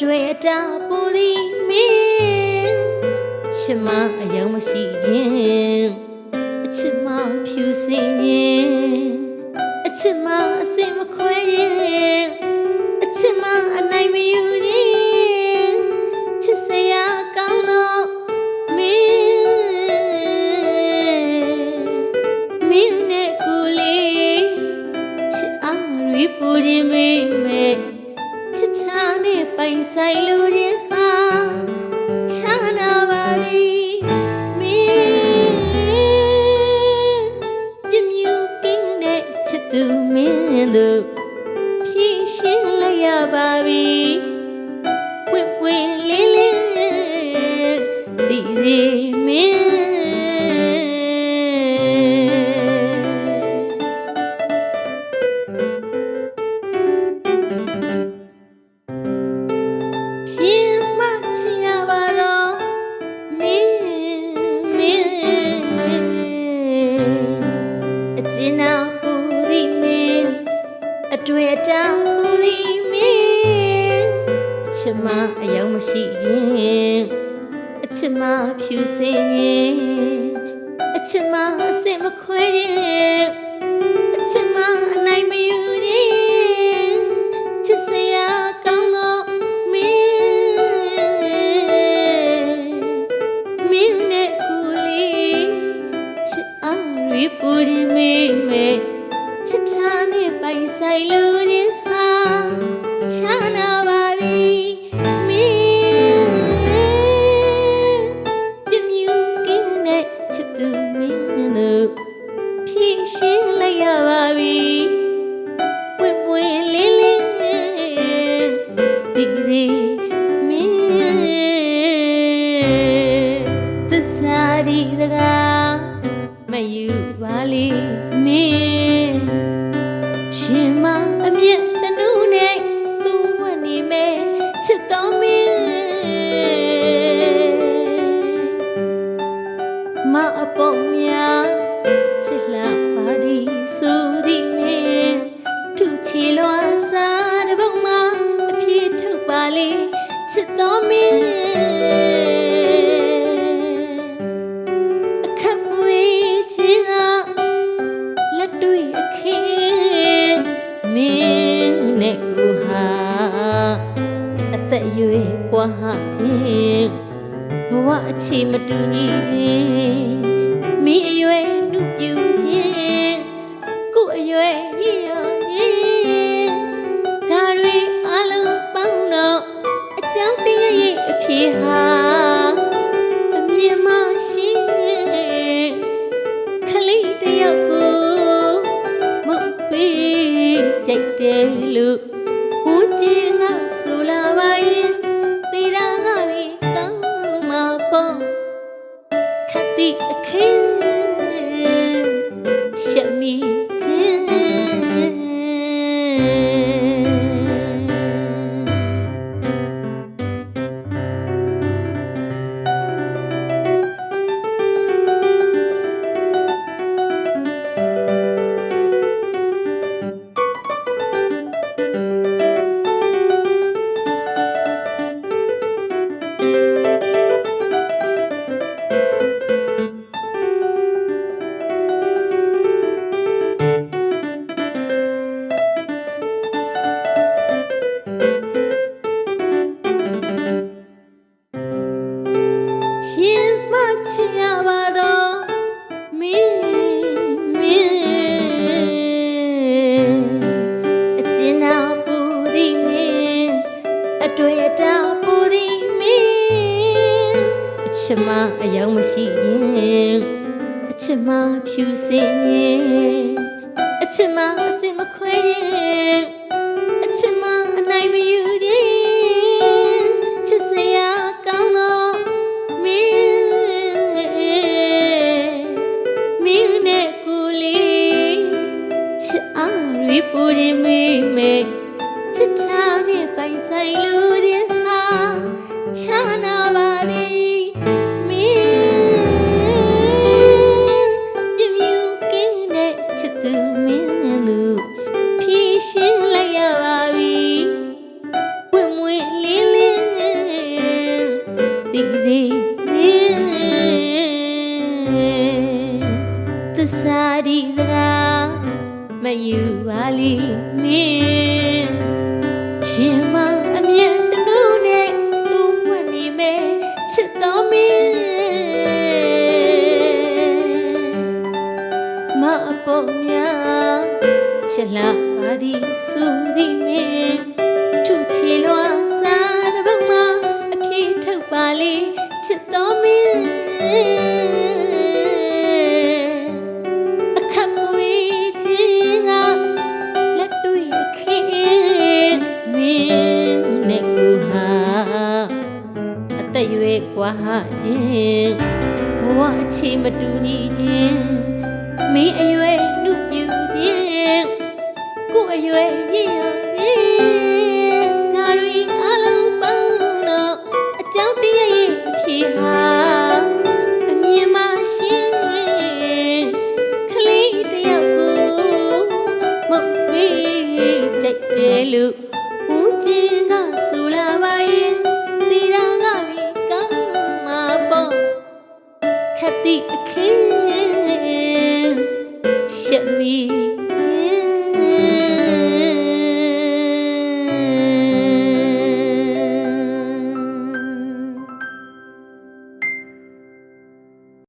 တွေ့အတာပူသည်မင်းအချစ်မအယောင်မရှိခြင်းအချစ်မဖြူစင်ခြင်းအချစ်မအစင်မခွဲခြင်း ရှင်မချင်ရပါတော့မင်းမင်းအကျဉ်းနာပူရီမင်းအတွေ့အတာပူရီမင်းအချစ်မအယောင်မရှိခြင်းအချစ်မဖြူစင်ခြင်းအချစ်မအစင်မခွဲခြင်း ရီပူရီမေမေချစ်ထားနဲ့ပိုင်ဆိုင်လူချင်းဟာချာနာပါသည်မင်းပြမြူကင်းနဲ့ချစ်သူမင်းတို့ဖြည့်ရှင်းလိုက်ရပါပြီပွင့်ပွင့်လေးလေးဒီစီမင်းသစ္စာဒီစကားမ ယူပါလိမင်းရှင်မအမျက်တနူးနဲ့သူဝတ်နေမယ်ချစ်တော်မင်းမအပုံများချစ်လာပါသည်ဆိုသည်မင်းသူချီလွာစားတဲ့ဘုံမှာအပြည့်ထုတ်ပါလေချစ်တော်မင်း နဲ့ကိုဟာအသက်အရွယ်ကွာဟခြင်းဘဝအခြေမတူညီခြင်းမိအရွယ်နှုတ်ပြခြင်းကိုအရွယ်ရည်ရ ပေးကြို တွေ့အတာပူသည်မင်းအချစ်မအယောင်မရှိရင်အချစ်မဖြူစင်ရင်အချစ်မအစင်မခွဲရင်အချစ်မအနိုင်မယူရင်ချစ်စရာကောင်းတော့မင်းမင်းနဲ့ကိုယ်လေးချစ်အားရီပူခြင်းမေးမေးချစ်ထားနဲ့ပိုင်ဆိုင်လူချင်းဟာ ချမ်းသာပါသည်မင်းပြမြူကင်းတဲ့ချစ်သူမင်းလူဖြည့်ရှင်းလိုက်ရပါပြီဝင်မွေလေးလေးဒီစီမင်းသစာဒီစကားမယူပါလိမင်းရှင်မ ချစ်တော်မင်းမအပေါ်များချစ်လာပါသည်ဆိုသည်မင်း ကွာခြင်းဘဝအချီမတူညီခြင်းမင်းအရွယ်နှုတ်ပြခြင်းကိုယ်အရွယ်ရည်ရည်ဒါရီအလုံးပေါင်းတော့အကြောင်းတရားရဲ့ဖြေဟာအမြင်မှရှိကလေးတယောက်ကိုမဝေးကြိုက်တယ်လို့